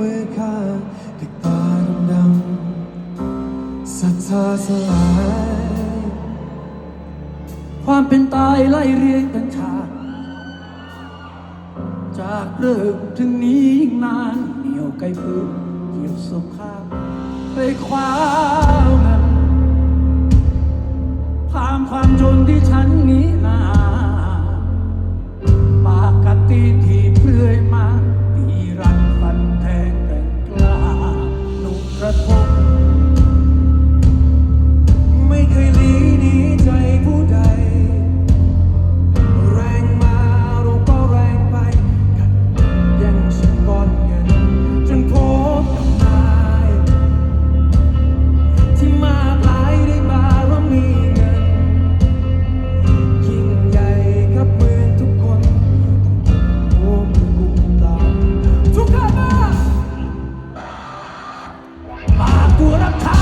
มือข้าด้วยตาดำๆศรัทธาสลาย ความเป็นตายไล่เรียงตั้งากจากเริ่มถึงนี้ยิ่งนานเหนียวไกลปืนเหยียวสบข้างไปคว้า 我让他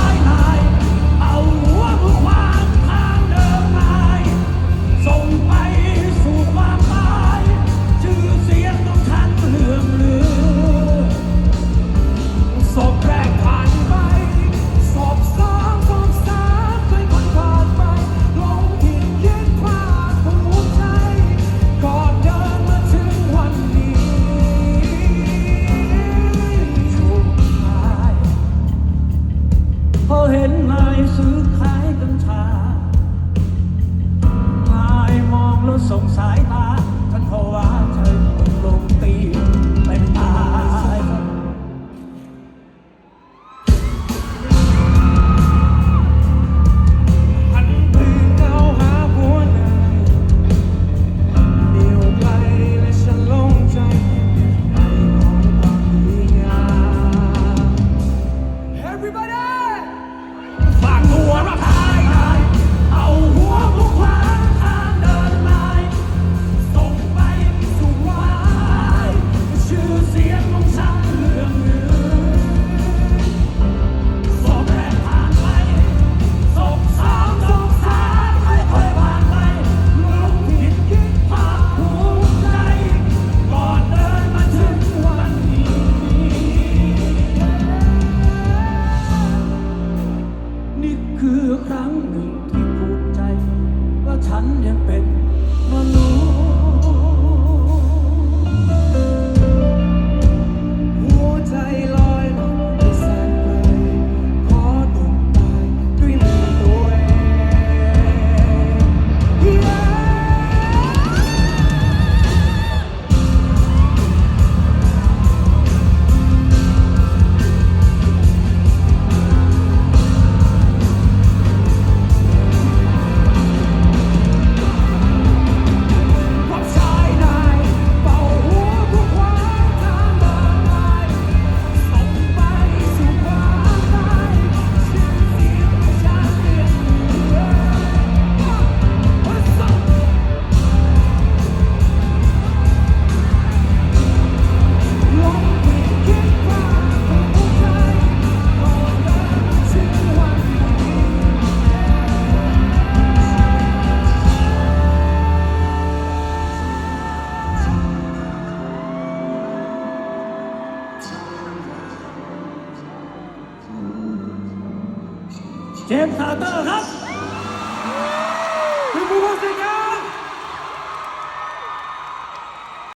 พอเห็นนายซื้อขายกัญชานายมองแล้วสงสายตา คือครั้งหนึ่งที่ภูมิใจว่าฉันยังเป็น เจมส์ซาเตอร์ครับเป็นผู้พักเสี